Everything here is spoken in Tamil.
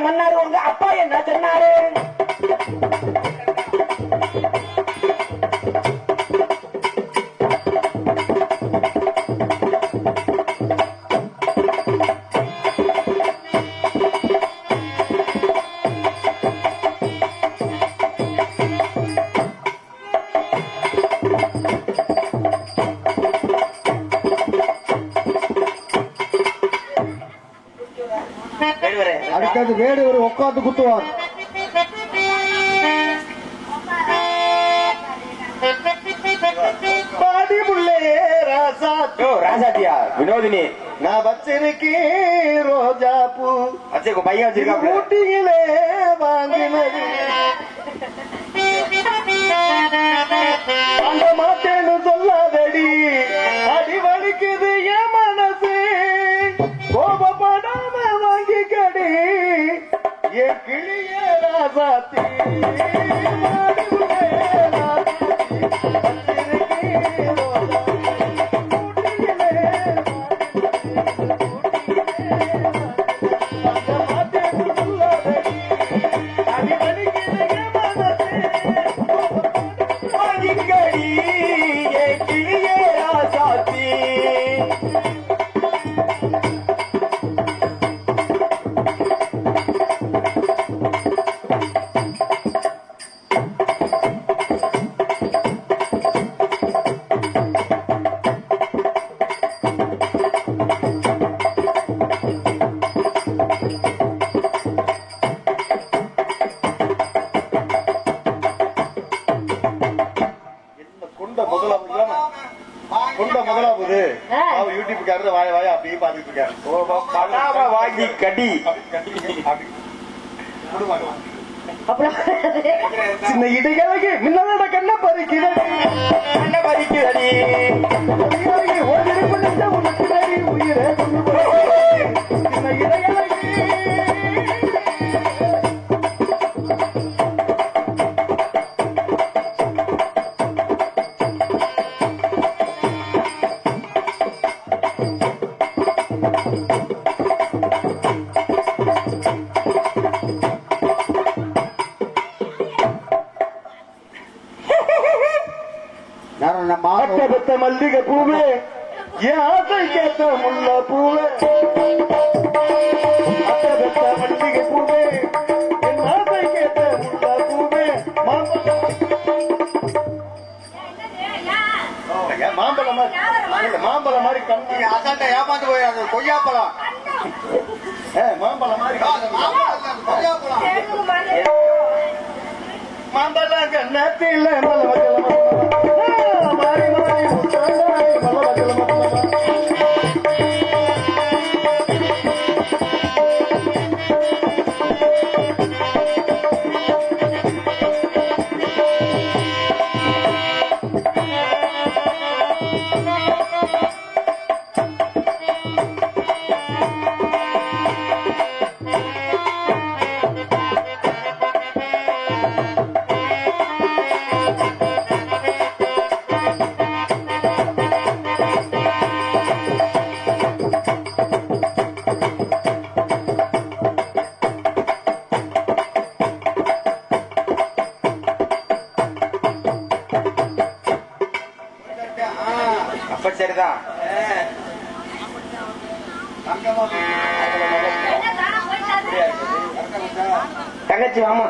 மன்னாரு உங்க அப்பா என்ன சொன்னாரு? அடுத்தது வேடுவர் உட்காந்து குத்துவார். பாடி முள்ளே ராசா. யோ, ராசாத்தியா வினோதினி. நான் வச்சிருக்கேன் ரோஜா பூ. வச்சிருக்க பையன் வச்சிருக்காப்ல ஊட்டியிலே வாங்கினது. வாங்க கிளியே ராசாத்தி. யூடியூப்காரர் வாய வாய அப்படியே பாத்துட்டு இருக்காரு வாங்கி கடி சின்ன இடைகளுக்கு மின்னலோட கண்ண பறிக்கிறது. பெத்த மல்லிகை பூவே என் ஆசை கேட்ட முல்ல பூவே. பெத்த மல்லிகை பூவே என் ஆசை கேட்ட முல்ல பூவே. மாம்பழம் மாம்பழம் மாதிரி கம்மி அசால்ட்டா ஏமாந்து போய் அது கொய்யாப்பழம். ஏ, மாம்பழம் மாதிரி கொய்யாப்பழம். மாம்பழம் கண்ணத்தில் மல அப்ப தங்கச்சி வாமா